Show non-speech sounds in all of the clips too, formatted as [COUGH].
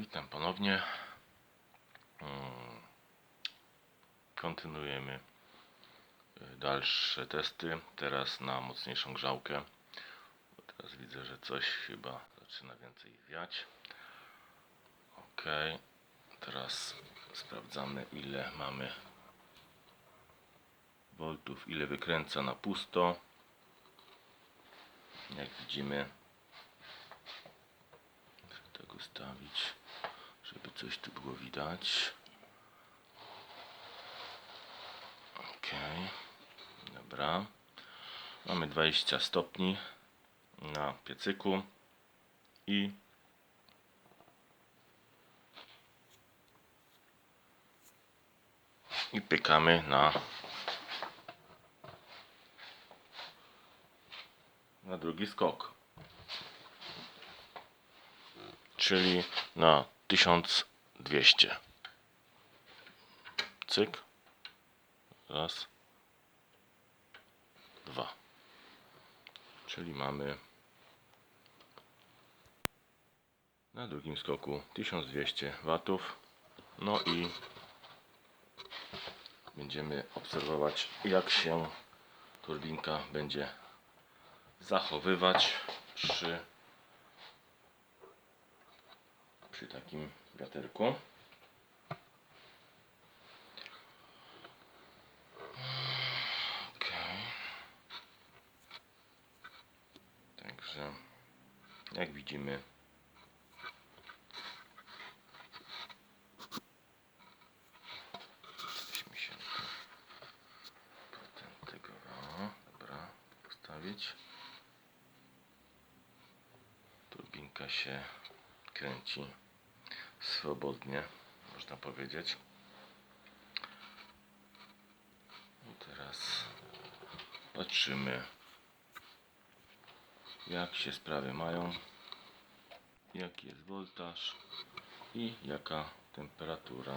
Witam ponownie. Mm, Kontynuujemy y, dalsze testy. Teraz na mocniejszą grzałkę. Teraz widzę, że coś chyba zaczyna więcej wiać. Ok. Teraz sprawdzamy ile mamy voltów, ile wykręca na pusto. Jak widzimy, tak ustawić, żeby coś tu było widać. Ok, dobra. Mamy 20 stopni na piecyku i i pykamy na na drugi skok. czyli na 1200. Cyk. Raz. Dwa. Czyli mamy na drugim skoku 1200 watów. No i będziemy obserwować jak się turbinka będzie zachowywać przy przy takim wiaterku. Także jak widzimy coś mi się tego dobra postawić. Turbinka się kręci swobodnie, można powiedzieć. I teraz patrzymy, jak się sprawy mają, jaki jest voltaż i jaka temperatura.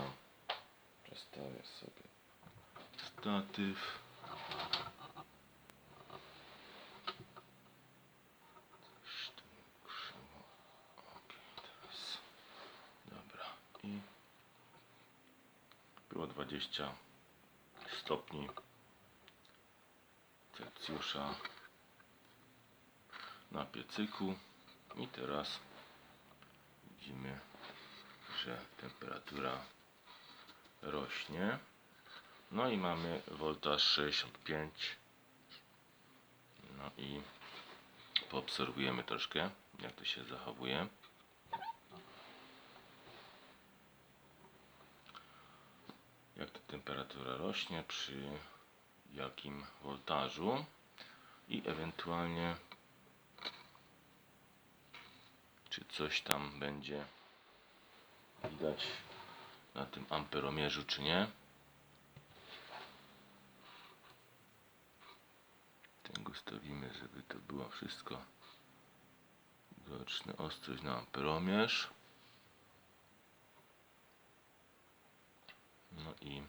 Przestawię sobie statyw. 20 stopni Celsjusza na piecyku. I teraz widzimy, że temperatura rośnie. No i mamy voltaż 65 no i poobserwujemy troszkę jak to się zachowuje. Jak ta temperatura rośnie, przy jakim voltażu i ewentualnie czy coś tam będzie widać na tym amperomierzu czy nie. Ten ustawimy, żeby to było wszystko widoczne. Ostrość na amperomierz. No i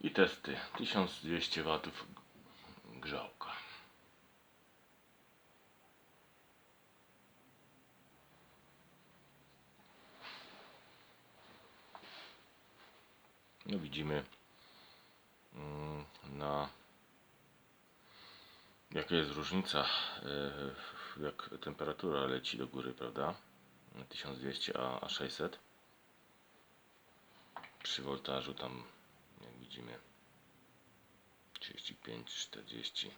i testy 1200 watów grzałka. No widzimy mm, na jaka jest różnica e, jak temperatura leci do góry, prawda? 1200 a, a 600 przy voltażu tam jak widzimy 35 40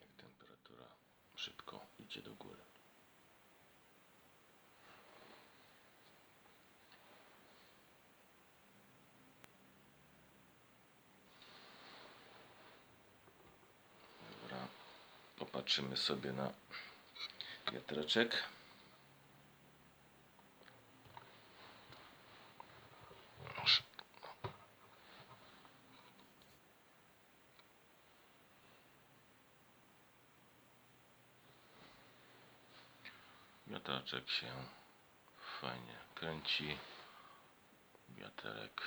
jak temperatura szybko idzie do góry. Dobra popatrzymy sobie na wiatraczek Wiatraczek się fajnie kręci. Wiaterek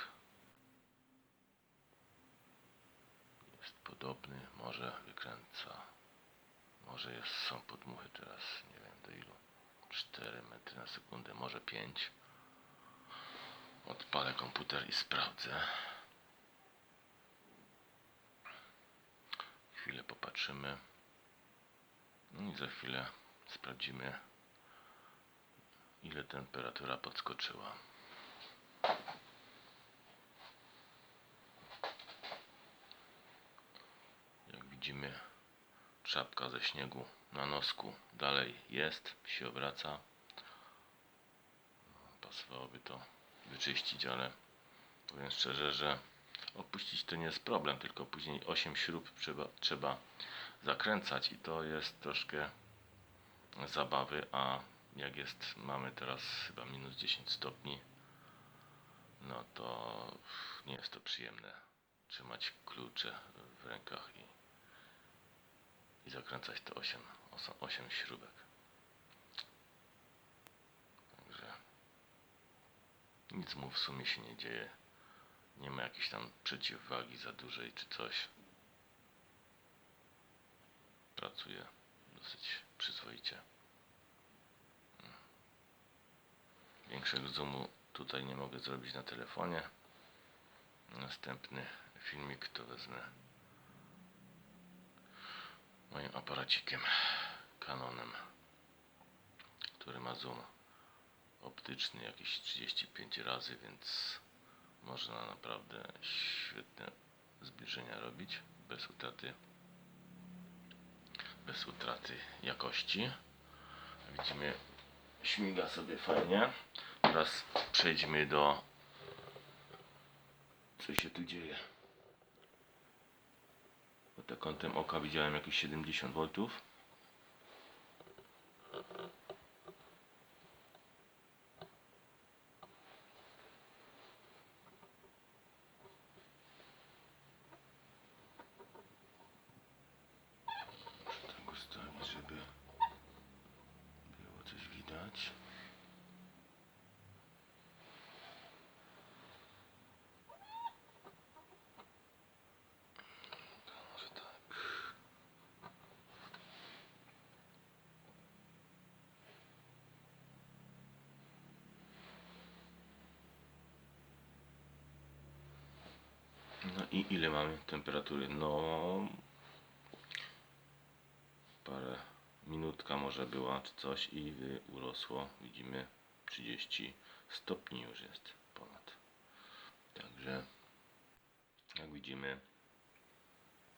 jest podobny, może wykręca Może jest, są podmuchy teraz, nie wiem do ilu. 4 metry na sekundę, może 5. Odpalę komputer i sprawdzę. Chwilę popatrzymy. No i za chwilę sprawdzimy, ile temperatura podskoczyła. Jak widzimy, czapka ze śniegu na nosku dalej jest, się obraca. Pasowałoby to wyczyścić, ale powiem szczerze, że opuścić to nie jest problem, tylko później 8 śrub trzeba, trzeba zakręcać i to jest troszkę zabawy, a jak jest, mamy teraz chyba minus 10 stopni, no to nie jest to przyjemne trzymać klucze w rękach i, i zakręcać te 8, 8 śrubek. Także nic mu w sumie się nie dzieje. Nie ma jakiejś tam przeciwwagi za dużej czy coś. Pracuje dosyć przyzwoicie. Większego zoomu tutaj nie mogę zrobić na telefonie. Następny filmik to wezmę moim aparacikiem Canonem, który ma zoom optyczny jakieś 35 razy, więc można naprawdę świetne zbliżenia robić bez utraty bez utraty jakości. Widzimy śmiga sobie fajnie. Teraz przejdźmy do co się tu dzieje. Bo tak kątem oka widziałem jakieś 70 V. Muszę tak ustawić, żeby było coś widać. To może tak. No i ile mamy temperatury? No parę minutka może była czy coś i urosło. Widzimy 30 stopni już jest ponad. Także jak widzimy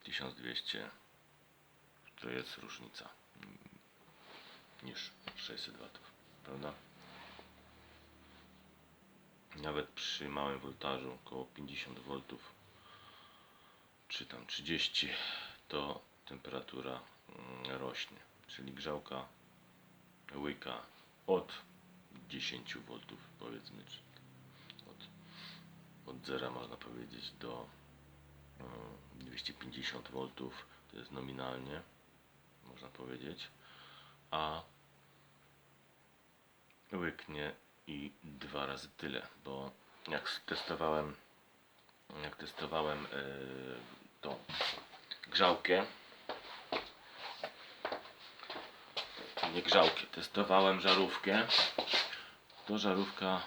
1200 to jest różnica niż 600 watów prawda? Nawet przy małym voltażu około 50 V czy tam 30 to temperatura mm, rośnie. Czyli grzałka łyka od 10 V powiedzmy czy od, od zera można powiedzieć do mm, 250 V to jest nominalnie można powiedzieć. A łyknie i dwa razy tyle bo jak testowałem jak testowałem yy, tą grzałkę. Nie grzałkę, testowałem żarówkę. To żarówka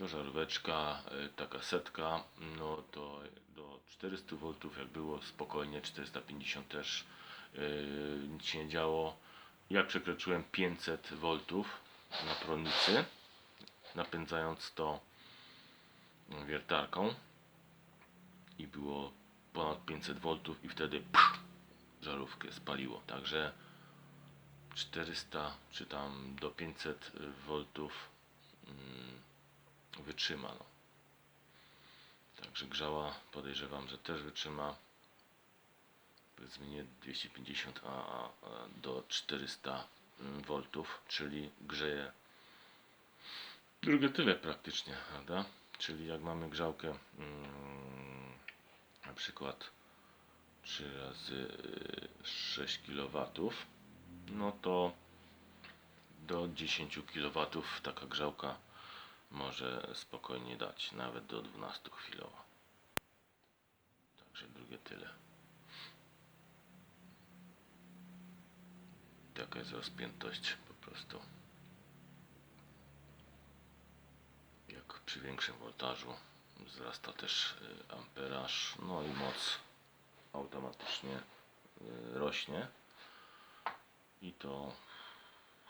to żaróweczka, y, taka setka no to do 400 V jak było spokojnie 450 też yy, nic się nie działo. Jak przekroczyłem 500 V na prądnicy napędzając to wiertarką. I było ponad 500 V i wtedy pff, żarówkę spaliło. Także 400 czy tam do 500 V mm, wytrzyma. No. Także grzała podejrzewam, że też wytrzyma powiedzmy nie 250, a, a, a do 400 V, czyli grzeje drugie tyle praktycznie, prawda? Czyli jak mamy grzałkę mm, na przykład 3 razy y, 6 kW, no to do 10 kW taka grzałka może spokojnie dać, nawet do 12 chwilowo. Także drugie tyle. taka jest rozpiętość po prostu. Jak przy większym voltażu wzrasta też y, amperaż, no i moc automatycznie y, rośnie. I to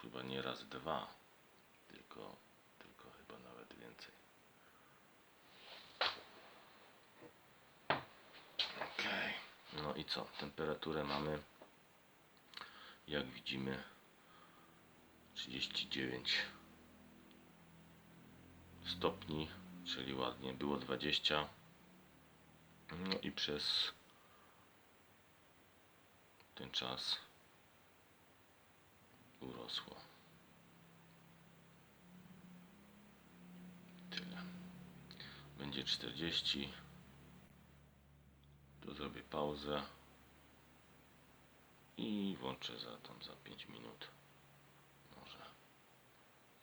chyba nie raz dwa, tylko, tylko chyba nawet więcej. Okej. No i co? Temperaturę mamy, jak widzimy, 39 stopni, czyli ładnie. Było 20. No i przez ten czas urosło. Tyle. Będzie 40. Tu zrobię pauzę i włączę za tam za 5 minut. Może.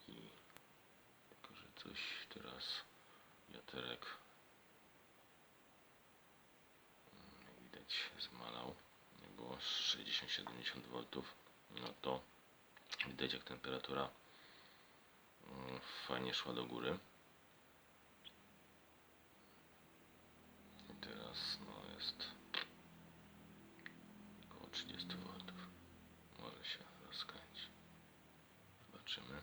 I tylko, że coś teraz wiaterek mm, jak widać zmalał. Nie było 60-70 V. No to widać jak temperatura mm, fajnie szła do góry. I teraz no jest około 30 V. Może się rozkręci. Zobaczymy.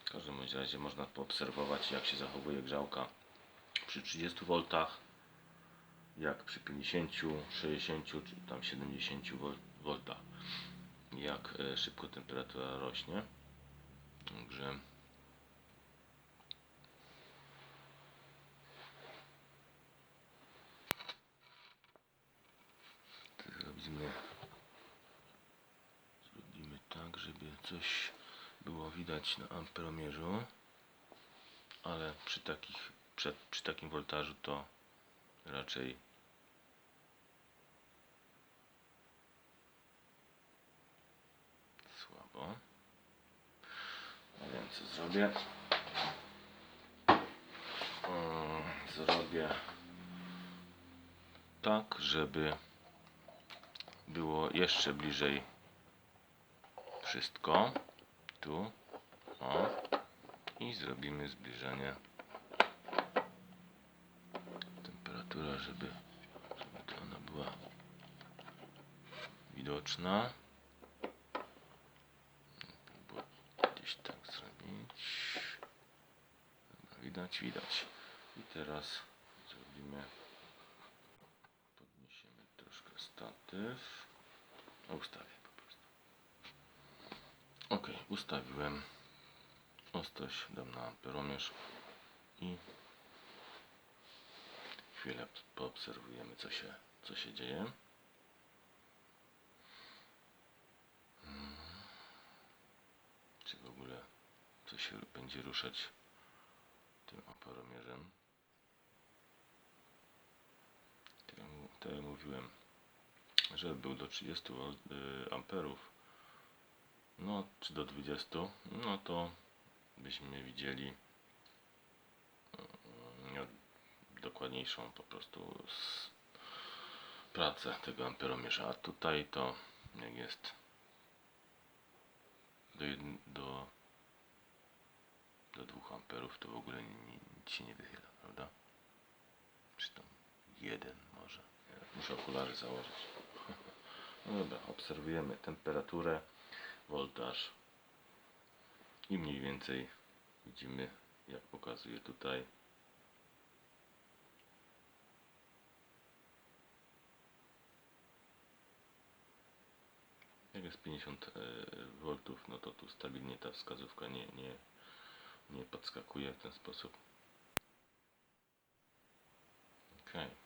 W każdym razie można poobserwować jak się zachowuje grzałka przy 30 V, jak przy 50, 60 czy tam 70 V, jak e, szybko temperatura rośnie. Także zrobimy zrobimy tak, żeby coś było widać na amperomierzu, ale przy takich przy, przy takim voltażu to raczej słabo. A więc co zrobię? Zrobię tak, żeby było jeszcze bliżej wszystko. Tu. O. I zrobimy zbliżenie. Temperatura, żeby, żeby ona była widoczna. Było gdzieś tak zrobić. Dobra, widać, widać. I teraz zrobimy podniesiemy troszkę statyw. O, Ustawię po prostu. Ok, ustawiłem. Ostrość dam na amperomierz i chwilę poobserwujemy co się, co się dzieje. Mm. Czy w ogóle coś się będzie ruszać tym amperomierzem. Tak mówiłem, że był do 30 V, y, amperów, no czy do 20, no to byśmy widzieli dokładniejszą po prostu pracę tego amperomierza. A tutaj to jak jest do, do, do 2 amperów to w ogóle ni- nic się nie wychyla, prawda? Czy tam jeden może. Muszę okulary założyć. [LAUGHS] No dobra, obserwujemy temperaturę, voltaż i mniej więcej widzimy jak pokazuje tutaj jak jest 50 V no to tu stabilnie ta wskazówka nie, nie, nie podskakuje w ten sposób. Ok